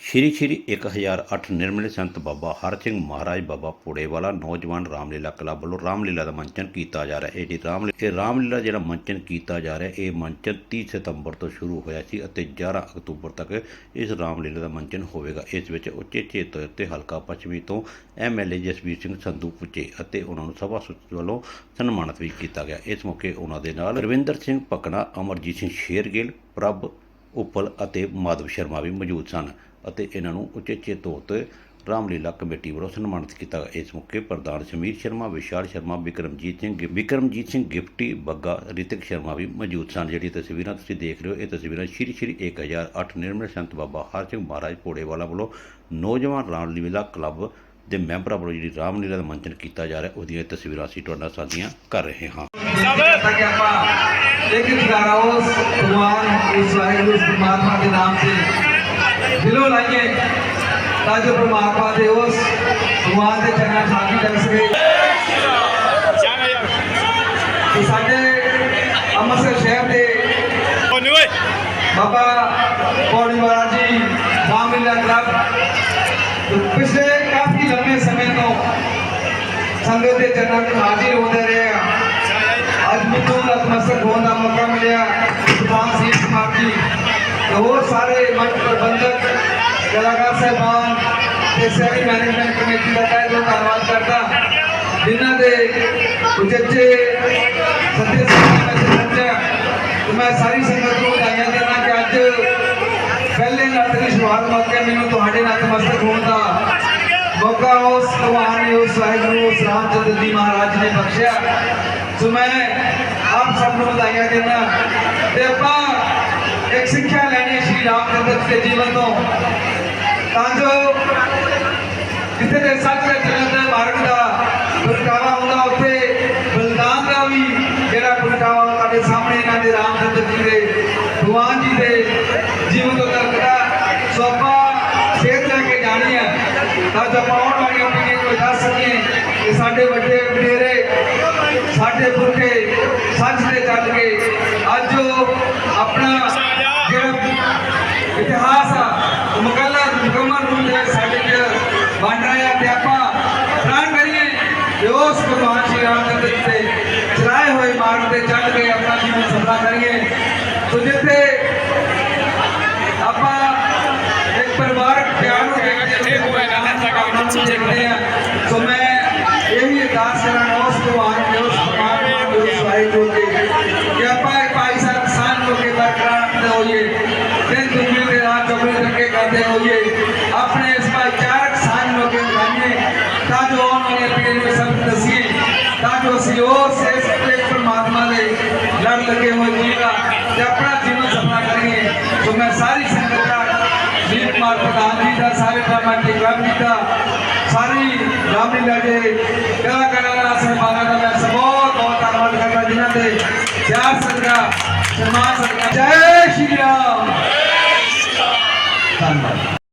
ਸ਼੍ਰੀ ਸ਼੍ਰੀ 1008 ਨਿਰਮਲ ਸੰਤ ਬਾਬਾ ਹਰ ਸਿੰਘ ਮਹਾਰਾਜ ਬਾਬਾ ਪੂੜੇ ਨੌਜਵਾਨ ਰਾਮਲੀਲਾ ਕਲੱਬ ਵੱਲੋਂ ਰਾਮਲੀਲਾ ਦਾ ਮੰਚਨ ਕੀਤਾ ਜਾ ਰਿਹਾ ਹੈ। ਇਹ ਜੀ ਰਾਮ ਇਹ ਰਾਮਲੀਲਾ ਜਿਹੜਾ ਮੰਚਨ ਕੀਤਾ ਜਾ ਰਿਹਾ ਇਹ ਮੰਚਨ 30 ਸਤੰਬਰ ਤੋਂ ਸ਼ੁਰੂ ਹੋਇਆ ਸੀ ਅਤੇ 11 ਅਕਤੂਬਰ ਤੱਕ ਇਸ ਰਾਮਲੀਲਾ ਦਾ ਮੰਚਨ ਹੋਵੇਗਾ। ਇਸ ਵਿੱਚ ਉਚੇਚੇ ਤੌਰ ਤੇ ਹਲਕਾ ਪੱਛਮੀ ਤੋਂ ਐਮਐਲਏ ਜਸਵੀਰ ਸਿੰਘ ਸੰਧੂ ਪੁੱਜੇ ਅਤੇ ਉਹਨਾਂ ਨੂੰ ਸਭਾ ਸੁਚ ਵੱਲੋਂ ਸਨਮਾਨਿਤ ਵੀ ਕੀਤਾ ਗਿਆ। ਇਸ ਮੌਕੇ ਉਹਨਾਂ ਦੇ ਨਾਲ ਰਵਿੰਦਰ ਸਿੰਘ ਪਕਣਾ, ਅਮਰਜੀਤ ਸਿੰਘ ਸ਼ੇਰਗਿੱਲ, ਪ੍ਰਭ ਉਪਲ ਅਤੇ ਮਾਧਵ ਸ਼ਰਮਾ ਵੀ ਮੌਜੂਦ ਸਨ। ਅਤੇ ਇਹਨਾਂ ਨੂੰ ਉਚੇਚੇ ਤੌਰ ਤੇ ਰਾਮਲੀਲਾ ਕਮੇਟੀ ਵੱਲੋਂ ਸਨਮਾਨਿਤ ਕੀਤਾ ਗਿਆ। ਇਸ ਮੌਕੇ ਪ੍ਰਧਾਨ ਸਮੀਰ ਸ਼ਰਮਾ, ਵਿਸ਼ਾਲ ਸ਼ਰਮਾ, ਵਿਕਰਮਜੀਤ ਸਿੰਘ ਵਿਕਰਮਜੀਤ ਸਿੰਘ ਗਿਫਟੀ ਬੱਗਾ ਰਿਤਿਕ ਸ਼ਰਮਾ ਵੀ ਮੌਜੂਦ ਸਨ। ਜਿਹੜੀ ਤਸਵੀਰਾਂ ਤੁਸੀਂ ਦੇਖ ਰਹੇ ਹੋ, ਇਹ ਤਸਵੀਰਾਂ ਸ਼੍ਰੀ ਸ਼੍ਰੀ 1008 ਨਿਰਮਲ ਸੰਤ ਬਾਬਾ ਹਰ ਸਿੰਘ ਮਹਾਰਾਜ ਪੋੜੇਵਾਲਾ ਵੱਲੋਂ ਨੌਜਵਾਨ ਰਾਮਲੀਲਾ ਕਲੱਬ ਦੇ ਮੈਂਬਰਾਂ ਵੱਲੋਂ ਜਿਹੜੀ ਰਾਮਲੀਲਾ ਦਾ ਮੰਚਨ ਕੀਤਾ ਜਾ ਰਿਹਾ, ਉਹਦੀਆਂ ਤਸਵੀਰਾਂ ਅਸੀਂ ਤੁਹਾਡੇ ਨਾਲ ਸਾਂਝੀਆਂ ਕਰ ਰਹੇ ਹਾਂ। ਤਾਂ ਕਿ ਭਗਵਾਨ ਉਸ ਵਾਹਿਗੁਰੂ ਪਰਮਾਤਮਾ ਦੇ ਨਾਮ ਤੇ ਦਿਲੋਂ ਲਾਈਏ ਤਾਂ ਜੋ ਪਰਮਾਤਮਾ ਦੇ ਉਸ ਭਗਵਾਨ ਦੇ ਚਰਨਾਂ 'ਚ ਹਾਜ਼ਰੀ ਲੱਗ ਸਕੇ। ਕਿ ਸਾਡੇ ਅੰਮ੍ਰਿਤਸਰ ਸ਼ਹਿਰ ਦੇ ਬਾਬਾ ਪੌੜੀ ਮਹਾਰਾਜ ਜੀ ਰਾਮਲੀਲਾ ਕਲੱਬ ਪਿਛਲੇ ਕਾਫੀ ਲੰਮੇ ਸਮੇਂ ਤੋਂ ਸੰਗਤ ਦੇ ਚਰਨਾਂ 'ਚ ਹਾਜ਼ਰ ਹੁੰਦੇ ਰਹੇ ਆ। ਅੱਜ ਮੈਨੂੰ ਨਤਮਸਤਕ ਹੋਣ ਦਾ ਮੌਕਾ ਕਲਾਕਾਰ ਸਾਹਿਬਾਨ ਤੇ ਸ਼ਹਿਰੀ ਮੈਨੇਜਮੈਂਟ ਕਮੇਟੀ ਦਾ ਤਹਿ ਦਿਲੋਂ ਧੰਨਵਾਦ ਕਰਦਾ। ਜਿਨ੍ਹਾਂ ਦੇ ਉਚੇਚੇ ਸੱਦੇ ਸਾਹਿਬਾਨ ਮੈਂ ਸਾਰੀ ਸੰਗਤ ਨੂੰ ਵਧਾਈਆਂ ਦਿੰਦਾ ਕਿ ਅੱਜ ਪਹਿਲੇ ਨੱਤ ਦੀ ਸ਼ੁਰੂਆਤ ਮੌਕੇ ਮੈਨੂੰ ਤੁਹਾਡੇ ਨਤਮਸਤਕ ਹੋਣ ਦਾ ਮੌਕਾ ਉਸ ਭਗਵਾਨ ਨੇ, ਉਸ ਵਾਹਿਗੁਰੂ, ਉਸ ਰਾਮਚੰਦਰ ਜੀ ਮਹਾਰਾਜ ਨੇ ਬਖਸ਼ਿਆ। ਸੋ ਮੈਂ ਆਪ ਸਭ ਨੂੰ ਵਧਾਈਆਂ ਦਿੰਦਾ। ਤੇ ਆਪਾਂ ਇੱਕ ਸਿੱਖਿਆ ਲੈਣੀ ਹੈ ਸ਼੍ਰੀ ਰਾਮਚੰਦਰ ਜੀ ਦੇ ਜੀਵਨ ਤੋਂ। ਤਾਂ ਜੋ ਜਿੱਥੇ ਦੇ ਸੱਚ ਦੇ ਚੱਲਣ ਦੇ ਮਾਰਗ ਦਾ ਪ੍ਰਗਟਾਵਾ ਹੁੰਦਾ, ਉੱਥੇ ਬਲਿਦਾਨ ਦਾ ਵੀ ਜਿਹੜਾ ਪ੍ਰਗਟਾਵਾ ਉਹ ਤੁਹਾਡੇ ਸਾਹਮਣੇ ਇਹਨਾਂ ਦੇ ਰਾਮਚੰਦਰ ਜੀ ਦੇ, ਭਗਵਾਨ ਜੀ ਦੇ ਜੀਵਨ ਤੋਂ ਦਰਕਦਾ ਸੋ ਆਪਾਂ ਸੇਧ ਲੈ ਕੇ ਜਾਣੀ ਹੈ ਤਾਂ ਜੋ ਆਪਾਂ ਆਉਣ ਵਾਲੀਆਂ ਪੀੜ੍ਹੀਆਂ ਨੂੰ ਦੱਸ ਸਕੀਏ ਕਿ ਸਾਡੇ ਵੱਡੇ ਵਡੇਰੇ, ਸਾਡੇ ਪੁਰਖੇ ਸੱਚ ਤੇ ਚੱਲ ਕੇ ਅੱਜ ਉਹ ਆਪਣਾ ਜਿਹੜਾ ਇਤਿਹਾਸ ਆ ਉਹ ਮੁਕੱਲਾ ਮੁਕੰਮਲ ਸਾਡੇ ਚ ਬਣ ਰਿਹਾ ਤੇ ਆਪਾਂ ਪ੍ਰਣ ਕਰੀਏ ਕਿ ਉਸ ਭਗਵਾਨ ਸ਼੍ਰੀ ਰਾਮਚੰਦਰ ਜੀ ਦੇ ਚਲਾਏ ਹੋਏ ਮਾਰਗ ਤੇ ਚੱਲ ਕੇ ਆਪਣਾ ਜੀਵਨ ਸਫਲਾ ਕਰੀਏ। ਸੋ ਜਿੱਥੇ ਆਪਾਂ ਇੱਕ ਪਰਿਵਾਰਕ ਪਿਆਰ ਨੂੰ ਦੇਖਦੇ ਹਾਂ ਦੇਖਦੇ ਹਾਂ ਸੋ ਮੈਂ ਇਹੀ ਅਰਦਾਸ ਕਰਾਂ ਉਸ ਭਗਵਾਨ ਦੇ ਉਸ ਪਰਮਾਤਮਾ ਦੇ ਵਾਹਿਗੁਰੂ ਦੇ ਕਿ ਆਪਾਂ ਇੱਕ ਭਾਈ ਸਾਹਿਬ ਸਾਂਝ ਹੋ ਬਰਕਰਾਰ ਹੋਈਏ ਦਿਨ ਦੁਨੀਆ ਦੇ ਰਾਤ ਚੌਬੀ ਘੰਟੇ ਕਰਦੇ ਹੋਈਏ ਆਪਣੇ ਇਸ ਭਾਈਚਾਰਕ ਸਾਂਝ ਨੂੰ ਅੱਗੇ ਵਧਾਈਏ ਤਾਂ ਜੋ ਆਉਣ ਵਾਲੀ ਪੀੜ੍ਹੀ ਨੂੰ ਸਭ ਦੱਸੀਏ ਤਾਂ ਜੋ ਅਸੀਂ ਉਸ ਇਸ ਇੱਕ ਪਰਮਾਤਮਾ ਦੇ ਲੜ ਲੱਗੇ ਹੋਏ ਜੀਵਾ ਤੇ ਆਪਣਾ ਜੀਵਨ ਸਫਲਾ ਕਰੀਏ ਸੋ ਮੈਂ ਸਾਰੀ ਸੰਗਤ ਦਾ ਜੀਤ ਕੁਮਾਰ ਪ੍ਰਧਾਨ ਜੀ ਦਾ ਸਾਰੇ ਕਮੇਟੀ ਕਮੇਟੀ ਦਾ ਸਾਰੀ ਰਾਮਲੀਲਾ ਦੇ ਕਲਾਕਾਰਾਂ ਦਾ ਸਹਿਬਾਨਾਂ ਦਾ ਮੈਂ ਸਭ ਬਹੁਤ ਬਹੁਤ ਧੰਨਵਾਦ ਕਰਦਾ ਜਿਨ੍ਹਾਂ ਦੇ ਪਿਆਰ ਸਦਕਾ ਸਨਮਾਨ ਸਦਕਾ